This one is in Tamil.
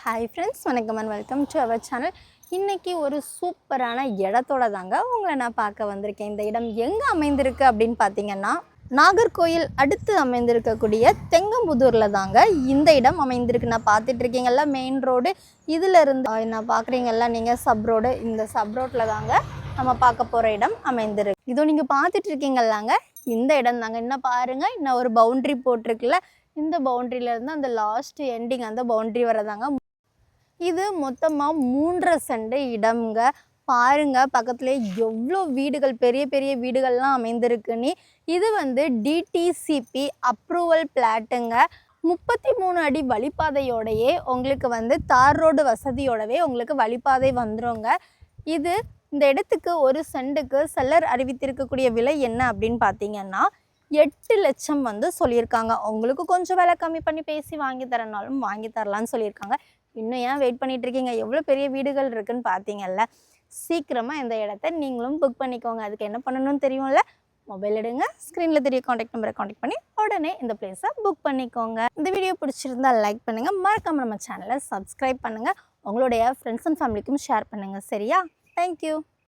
ஹாய் ஃப்ரெண்ட்ஸ் வணக்கம் and welcome to our channel இன்றைக்கி ஒரு சூப்பரான இடத்தோட தாங்க உங்களை நான் பார்க்க வந்திருக்கேன். இந்த இடம் எங்கே அமைந்திருக்கு அப்படின்னு பார்த்தீங்கன்னா நாகர்கோயில் அடுத்து அமைந்திருக்கக்கூடிய தெங்கம்புதூரில் தாங்க இந்த இடம் அமைந்திருக்கு. நான் பார்த்துட்டு இருக்கீங்கல்ல மெயின் ரோடு இதில் இருந்து நான் பார்க்குறீங்கல்ல நீங்கள் சப் ரோடு இந்த சப் ரோட்டில் தாங்க நம்ம பார்க்க போகிற இடம் அமைந்திருக்கு. இதோ நீங்கள் பார்த்துட்டு இருக்கீங்கல்லாங்க இந்த இடம் தாங்க. இன்னும் பாருங்கள் இன்னும் ஒரு பவுண்ட்ரி போட்டிருக்குல்ல. இந்த பவுண்ட்ரியிலேருந்து அந்த லாஸ்ட் எண்டிங் அந்த பவுண்ட்ரி வரதாங்க இது மொத்தமாக மூன்றரை செண்டு இடம்ங்க. பாருங்க பக்கத்துலேயே எவ்வளோ வீடுகள் பெரிய பெரிய வீடுகள்லாம் அமைந்திருக்குன்னு. இது வந்து டிடிசிபி அப்ரூவல் பிளாட்டுங்க முப்பத்தி மூணு அடி வழிப்பாதையோடையே உங்களுக்கு வந்து தார் ரோடு வசதியோடவே உங்களுக்கு வழிப்பாதை வந்துருங்க. இது இந்த இடத்துக்கு ஒரு செண்டுக்கு செல்லர் அறிவித்திருக்கக்கூடிய விலை என்ன அப்படின்னு பார்த்தீங்கன்னா எட்டு லட்சம் வந்து சொல்லியிருக்காங்க. உங்களுக்கு கொஞ்சம் விலை கம்மி பண்ணி பேசி வாங்கி தரனாலும் வாங்கி தரலான்னு சொல்லியிருக்காங்க. இன்னும் ஏன் வெயிட் பண்ணிட்டு இருக்கீங்க? எவ்வளோ பெரிய வீடுகள் இருக்குன்னு பார்த்தீங்கல்ல சீக்கிரமாக இந்த இடத்த நீங்களும் புக் பண்ணிக்கோங்க. அதுக்கு என்ன பண்ணணும்னு தெரியும்ல? மொபைல் எடுங்க ஸ்க்ரீனில் தெரிய காண்டாக்ட் நம்பரை காண்டாக்ட் பண்ணி உடனே இந்த பிளேஸை புக் பண்ணிக்கோங்க. இந்த வீடியோ பிடிச்சிருந்தா லைக் பண்ணுங்கள் மறக்காமல் நம்ம சேனலை சப்ஸ்கிரைப் பண்ணுங்கள் உங்களுடைய ஃப்ரெண்ட்ஸ் அண்ட் ஃபேமிலிக்கும் ஷேர் பண்ணுங்கள் சரியா? தேங்க்யூ